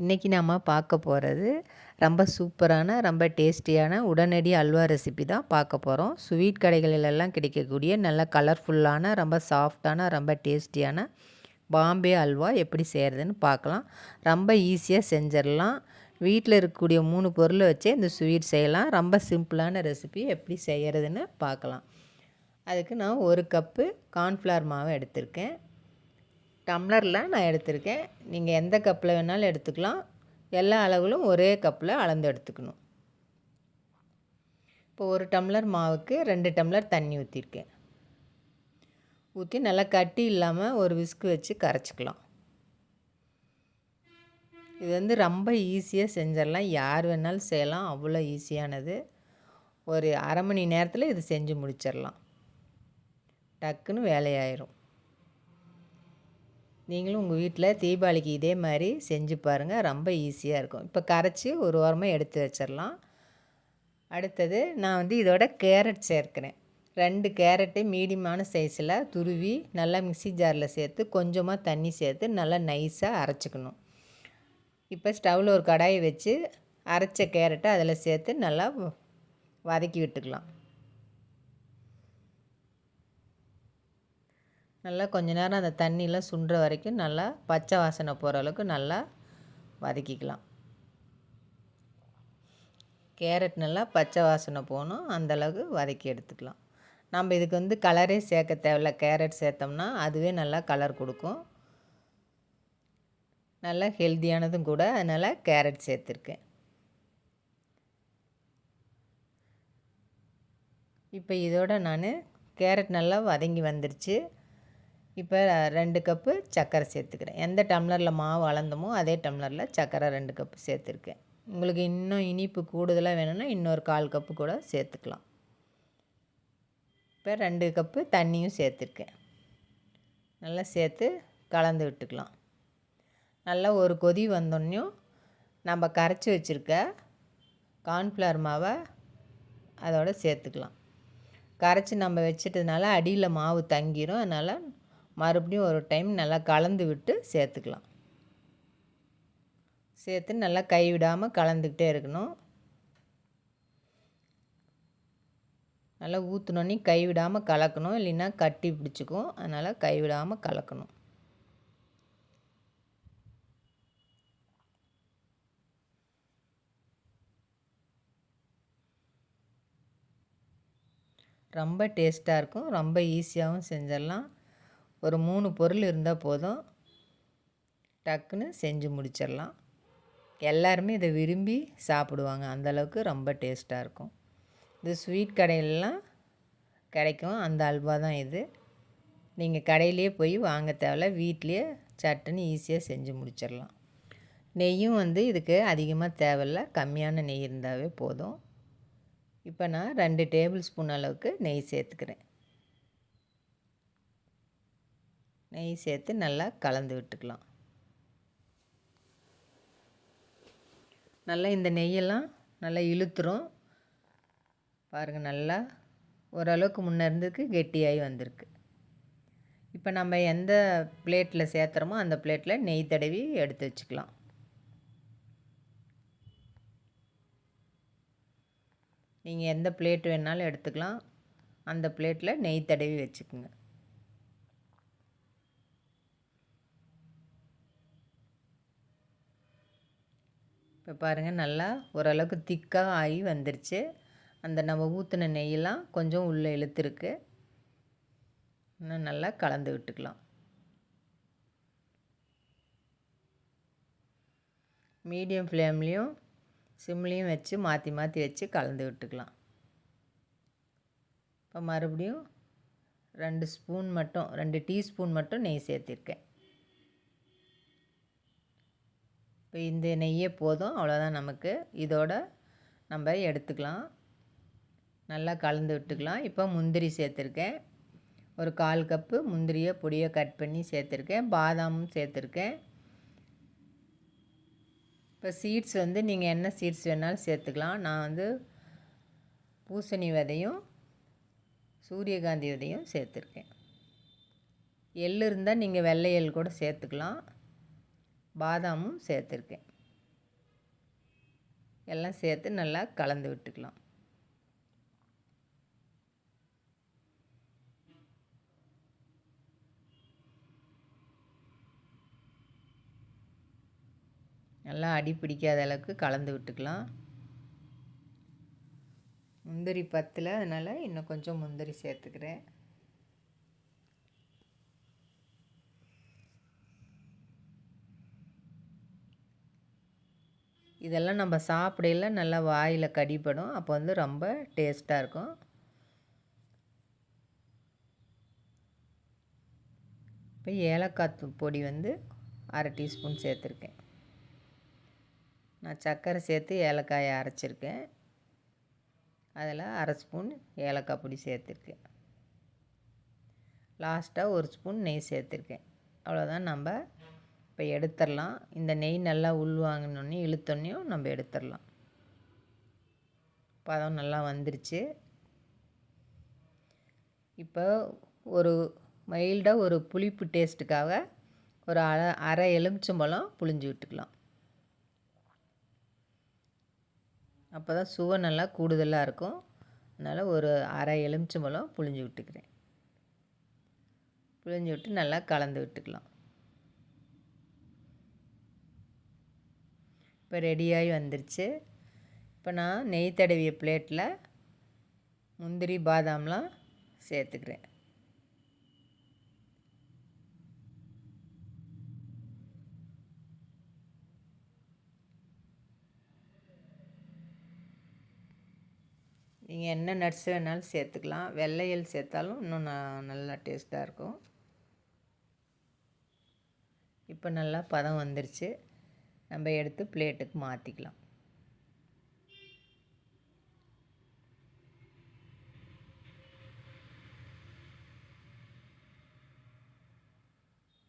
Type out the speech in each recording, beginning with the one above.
இன்றைக்கி நம்ம பார்க்க போகிறது ரொம்ப சூப்பரான ரொம்ப டேஸ்டியான உடனடி அல்வா ரெசிபி தான் பார்க்க போகிறோம் ஸ்வீட் கடைகளிலெல்லாம் கிடைக்கக்கூடிய நல்ல கலர்ஃபுல்லான ரொம்ப சாஃப்டான ரொம்ப டேஸ்டியான பாம்பே அல்வா எப்படி செய்கிறதுன்னு பார்க்கலாம். ரொம்ப ஈஸியாக செஞ்சிடலாம். வீட்டில் இருக்கக்கூடிய மூணு பொருளை வச்சே இந்த ஸ்வீட் செய்யலாம். ரொம்ப சிம்பிளான ரெசிபி எப்படி செய்கிறதுன்னு பார்க்கலாம். அதுக்கு நான் ஒரு கப்பு கார்ன்ஃப்ளவர் மாவு எடுத்திருக்கேன். டம்ளரில் நான் எடுத்திருக்கேன். நீங்கள் எந்த கப்பில் வேணாலும் எடுத்துக்கலாம். எல்லா அளவுகளும் ஒரே கப்பில் அளந்து எடுத்துக்கணும். இப்போ ஒரு டம்ளர் மாவுக்கு ரெண்டு டம்ளர் தண்ணி ஊற்றிருக்கேன் ஊற்றி நல்லா கட்டி இல்லாமல் ஒரு விஸ்கு வச்சு கரைச்சிக்கலாம். இது வந்து ரொம்ப ஈஸியாக செஞ்சிடலாம். யார் வேணாலும் செய்யலாம். அவ்வளோ ஈஸியானது. ஒரு அரை மணி நேரத்தில் இது செஞ்சு முடிச்சிடலாம். டக்குன்னு வேலையாயிரும். நீங்களும் உங்கள் வீட்டில் தீபாவளிக்கு இதே மாதிரி செஞ்சு பாருங்கள் ரொம்ப ஈஸியாக இருக்கும். இப்போ கரைச்சி ஒரு வாரமாக எடுத்து வச்சிடலாம் அடுத்தது நான் வந்து இதோட கேரட் சேர்க்குறேன். ரெண்டு கேரட்டு மீடியமான சைஸில் துருவி நல்லா மிக்சி ஜாரில் சேர்த்து கொஞ்சமாக தண்ணி சேர்த்து நல்லா நைஸாக அரைச்சிக்கணும். இப்போ ஸ்டவ்வில் ஒரு கடாயை வச்சு அரைச்ச கேரட்டை அதில் சேர்த்து நல்லா வதக்கி விட்டுக்கலாம். நல்லா கொஞ்ச நேரம் அந்த தண்ணியெலாம் சுண்டுற வரைக்கும் நல்லா பச்சை வாசனை போகிற அளவுக்கு நல்லா வதக்கிக்கலாம். கேரட் நல்லா பச்சை வாசனை போகணும். அந்தளவுக்கு வதக்கி எடுத்துக்கலாம். நம்ம இதுக்கு வந்து கலரே சேர்க்க தேவையில்ல. கேரட் சேர்த்தோம்னா அதுவே நல்லா கலர் கொடுக்கும். நல்லா ஹெல்த்தியானதும் கூட. அதனால் கேரட் சேர்த்துருக்கேன். இப்போ இதோட நான் கேரட் நல்லா வதங்கி வந்துருச்சு. இப்போ ரெண்டு கப்பு சர்க்கரை சேர்த்துக்கிறேன். எந்த டம்ளரில் மாவு அளந்தமோ அதே டம்ளரில் சர்க்கரை ரெண்டு கப்பு சேர்த்துருக்கேன். உங்களுக்கு இன்னும் இனிப்பு கூடுதலாக வேணும்னா இன்னொரு கால் கப்பு கூட சேர்த்துக்கலாம். இப்போ ரெண்டு கப்பு தண்ணியும் சேர்த்துருக்கேன். நல்லா சேர்த்து கலந்து விட்டுக்கலாம். நல்லா ஒரு கொதி வந்தோடனையும் நம்ம கரைச்சி வச்சுருக்க கார்ன்ஃப்ளவர் மாவை அதோடு சேர்த்துக்கலாம். கரைச்சி நம்ம வச்சிட்டதுனால அடியில் மாவு தங்கிடும் அதனால் மறுபடியும் ஒரு டைம் நல்லா கலந்து விட்டு சேர்த்துக்கலாம். சேர்த்து நல்லா கைவிடாமல் கலந்துக்கிட்டே இருக்கணும். நல்லா ஊற்றினோன்னே கைவிடாமல் கலக்கணும். இல்லைன்னா கட்டி பிடிச்சிக்கும். அதனால் கைவிடாமல் கலக்கணும். ரொம்ப டேஸ்ட்டாக இருக்கும். ரொம்ப ஈஸியாகவும் செஞ்சிடலாம். ஒரு மூணு பொருள் இருந்தால் போதும். டக்குன்னு செஞ்சு முடிச்சிடலாம். எல்லாருமே இதை விரும்பி சாப்பிடுவாங்க. அந்தளவுக்கு ரொம்ப டேஸ்ட்டாக இருக்கும். இது ஸ்வீட் கடையிலலாம் கிடைக்கும். அந்த அல்வா தான் இது. நீங்கள் கடையிலே போய் வாங்க தேவையில்ல. வீட்லேயே சட்டுன்னு ஈஸியாக செஞ்சு முடிச்சிடலாம். நெய்யும் வந்து இதுக்கு அதிகமாக தேவையில்ல. கம்மியான நெய் இருந்தாவே போதும். இப்போ நான் ரெண்டு டேபிள் ஸ்பூன் அளவுக்கு நெய் சேர்த்துக்கிறேன். நெய் சேர்த்து நல்லா கலந்து விட்டுக்கலாம். நல்லா இந்த நெய்யெல்லாம் நல்லா இழுத்துரும். பாருங்கள் நல்லா ஓரளவுக்கு முன்னே இருந்ததுக்கு கெட்டியாகி வந்திருக்கு. இப்போ நம்ம எந்த பிளேட்டில் சேர்த்துறோமோ அந்த பிளேட்டில் நெய் தடவி எடுத்து வச்சுக்கலாம். நீங்கள் எந்த பிளேட் வேணாலும் எடுத்துக்கலாம். அந்த பிளேட்டில் நெய் தடவி வச்சுக்கோங்க. இப்போ பாருங்கள் நல்லா ஓரளவுக்கு திக்காக ஆகி வந்துருச்சு. அந்த நம்ம ஊற்றின நெய்யெல்லாம் கொஞ்சம் உள்ளே இழுத்துருக்கு. இன்னும் நல்லா கலந்து விட்டுக்கலாம். மீடியம் ஃப்ளேம்லேயும் சிம்லேயும் வச்சு மாற்றி மாற்றி வச்சு கலந்து விட்டுக்கலாம். இப்போ மறுபடியும் ரெண்டு ஸ்பூன் மட்டும் ரெண்டு டீஸ்பூன் மட்டும் நெய் சேர்த்திருக்கேன். இப்போ இந்த நெய்யே போதும் அவ்வளோதான் நமக்கு. இதோட நம்ம எடுத்துக்கலாம். நல்லா கலந்து விட்டுக்கலாம். இப்போ முந்திரி சேர்த்துருக்கேன். ஒரு கால் கப்பு முந்திரியை பொடியை கட் பண்ணி சேர்த்துருக்கேன். பாதாமும் சேர்த்துருக்கேன். இப்போ சீட்ஸ் வந்து நீங்கள் என்ன சீட்ஸ் வேணாலும் சேர்த்துக்கலாம். நான் வந்து பூசணி விதையும் சூரியகாந்தி விதையும் சேர்த்துருக்கேன். எள் இருந்தால் நீங்கள் வெள்ளை எள் கூட சேர்த்துக்கலாம். பாதாமும் சேர்த்துருக்கேன். எல்லாம் சேர்த்து நல்லா கலந்து விட்டுக்கலாம். நல்லா அடி பிடிக்காத அளவுக்கு கலந்து விட்டுக்கலாம். முந்திரி பத்தில் அதனால் இன்னும் கொஞ்சம் முந்திரி சேர்த்துக்கிறேன். இதெல்லாம் நம்ம சாப்பிடையில நல்லா வாயில் கடிப்படும் அப்போ வந்து ரொம்ப டேஸ்ட்டாக இருக்கும். இப்போ ஏலக்காய் பொடி வந்து அரை டீஸ்பூன் சேர்த்துருக்கேன். நான் சர்க்கரை சேர்த்து ஏலக்காயை அரைச்சிருக்கேன். அதில் அரை ஸ்பூன் ஏலக்காய் பொடி சேர்த்துருக்கேன். லாஸ்ட்டாக ஒரு ஸ்பூன் நெய் சேர்த்துருக்கேன். அவ்வளோதான் நம்ம இப்போ எடுத்துடலாம். இந்த நெய் நல்லா உள்வாங்கினோடனே இழுத்தோடனையும் நம்ம எடுத்துடலாம். பதம் நல்லா வந்துருச்சு. இப்போ ஒரு மைல்டாக ஒரு புளிப்பு டேஸ்ட்டுக்காக ஒரு அரை அரை எலுமிச்சம்பழம் புளிஞ்சு விட்டுக்கலாம். அப்போ தான் சுவை நல்லா கூடுதலாக இருக்கும். அதனால் ஒரு அரை எலுமிச்சம்பழம் புளிஞ்சு விட்டுக்கிறேன். புளிஞ்சு விட்டு நல்லா கலந்து விட்டுக்கலாம். இப்போ ரெடியாகி வந்துருச்சு. இப்போ நான் நெய் தடவிய பிளேட்டில் முந்திரி பாதாம்லாம் சேர்த்துக்கிறேன். நீங்கள் என்ன நட்ஸ் வேணாலும் சேர்த்துக்கலாம். வெள்ளையல் சேர்த்தாலும் இன்னும் நல்லா டேஸ்ட்டாக இருக்கும். இப்போ நல்லா பதம் வந்துருச்சு. நம்ம எடுத்து பிளேட்டுக்கு மாற்றிக்கலாம்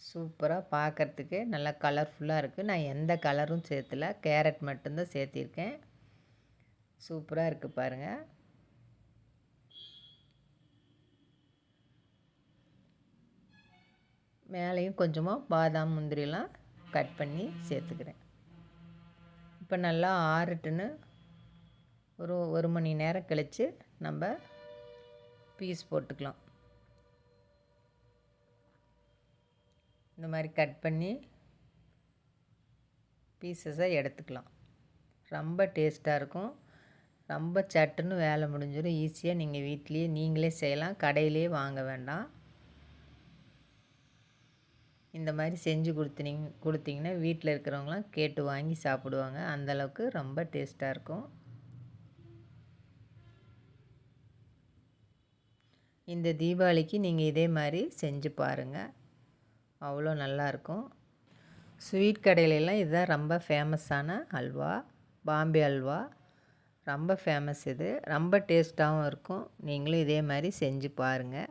சூப்பராக பார்க்குறதுக்கு நல்லா கலர்ஃபுல்லாக இருக்குது நான் எந்த கலரும் சேர்த்துல கேரட் மட்டும்தான் சேர்த்திருக்கேன். சூப்பராக இருக்குது பாருங்கள் மேலேயும் கொஞ்சமாக பாதாம் முந்திரிலாம் கட் பண்ணி சேர்த்துக்கிறேன். இப்போ நல்லா ஆறுட்டுன்னு ஒரு ஒரு மணி நேரம் கழித்து நம்ம பீஸ் போட்டுக்கலாம். இந்த மாதிரி கட் பண்ணி பீசஸை எடுத்துக்கலாம். ரொம்ப டேஸ்ட்டாக இருக்கும். ரொம்ப சட்டுன்னு வேலை முடிஞ்சிடும். ஈஸியாக நீங்கள் வீட்லேயே நீங்களே செய்யலாம். கடையிலே வாங்க வேண்டாம். இந்த மாதிரி செஞ்சு கொடுத்தீங்க கொடுத்தீங்கன்னா வீட்டில் இருக்கிறவங்களாம் கேட்டு வாங்கி சாப்பிடுவாங்க. அந்தளவுக்கு ரொம்ப டேஸ்ட்டாக இருக்கும். இந்த தீபாவளிக்கு நீங்கள் இதே மாதிரி செஞ்சு பாருங்கள் அவ்வளோ நல்லாயிருக்கும் ஸ்வீட் கடையிலலாம் இதுதான் ரொம்ப ஃபேமஸான அல்வா பாம்பே அல்வா. ரொம்ப ஃபேமஸ் இது. ரொம்ப டேஸ்ட்டாகவும் இருக்கும். நீங்களும் இதே மாதிரி செஞ்சு பாருங்கள்